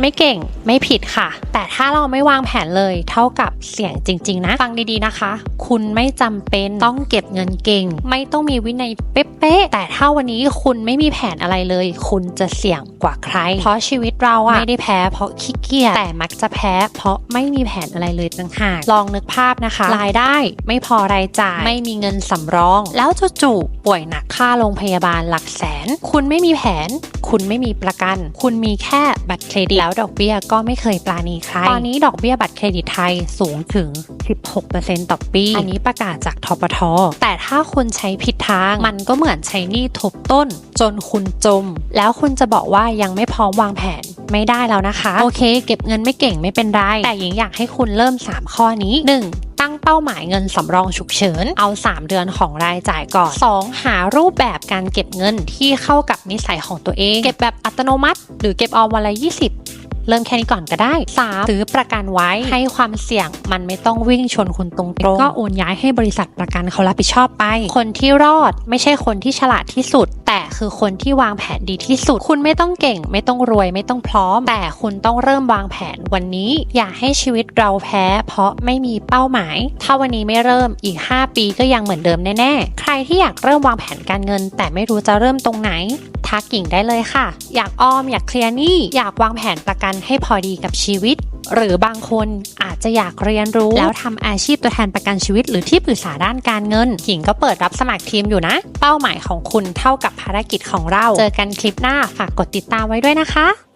ไม่เก่งไม่ผิดค่ะ แต่ถ้าเราไม่วางแผนเลยเท่ากับเสี่ยงจริง ๆ นะ ฟังดีๆนะคะ คุณไม่จำเป็นต้องเก็บเงินเก่ง ไม่ต้องมีวินัยเป๊ะๆแต่ถ้าวันนี้คุณไม่มีแผนอะไรเลย คุณจะเสี่ยงกว่าใคร เพราะชีวิตเราอะไม่ได้แพ้เพราะขี้เกียจแต่มักจะแพ้ เพราะไม่มีแผนอะไรเลยต่างหากลองนึกภาพนะคะ รายได้ไม่พอรายจ่ายไม่มีเงินสำรอง แล้วจู่ๆป่วยหนักค่าโรงพยาบาลหลักแสน คุณไม่มีแผน คุณไม่มีประกัน คุณมีแค่บัตรเครดิตแล้วดอกเบี้ยก็ไม่เคยปราณีใคร ตอนนี้ดอกเบี้ยบัตรเครดิตไทยสูงถึง 16%ต่อปี อันนี้ประกาศจากทปท แต่ถ้าคุณใช้ผิดทาง มันก็เหมือนใช้หนี้ทบต้น จนคุณจม แล้วคุณจะบอกว่ายังไม่พร้อมวางแผนไม่ได้แล้วนะคะ โอเค เก็บเงินไม่เก่งไม่เป็นไร แต่หญิงอยากให้คุณเริ่ม 3 ข้อนี้ 1. ตั้งเป้าหมายเงินสำรองฉุกเฉิน เอา 3 เดือนของรายจ่ายก่อน 2. หารูปแบบการเก็บเงินที่เข้ากับนิสัยของตัวเอง เก็บแบบอัตโนมัติ หรือเก็บออมวันละ20 เริ่มแค่นี้ก่อนก็ได้ 3. ซื้อประกันไว้ให้ความเสี่ยงมันไม่ต้องวิ่งชนคุณตรงๆก็โอนย้ายให้บริษัทประกันเขารับผิดชอบไป คนที่รอดไม่ใช่คนที่ฉลาดที่สุด แต่คือคนที่วางแผนดีที่สุด คุณไม่ต้องเก่ง ไม่ต้องรวยไม่ต้องพร้อม แต่คุณต้องเริ่มวางแผนวันนี้ อย่าให้ชีวิตเราแพ้ เพราะไม่มีเป้าหมาย ถ้าวันนี้ไม่เริ่มอีก 5 ปีก็ยังเหมือนเดิมแน่ๆ ใครที่อยากเริ่มวางแผนการเงิน แต่ไม่รู้จะเริ่มตรงไหน ทักกิ่งได้เลยค่ะ อยากออมอยากเคลียร์หนี้อยากวางแผนประกันให้พอดีกับชีวิต หรือบางคนอาจจะอยากเรียนรู้ แล้วทำอาชีพตัวแทนประกันชีวิต หรือที่ปรึกษาด้านการเงินหิ่งก็เปิดรับสมัครทีมอยู่นะ เป้าหมายของคุณเท่ากับภารกิจของเรา เจอกันคลิปหน้าฝากกดติดตามไว้ด้วยนะคะ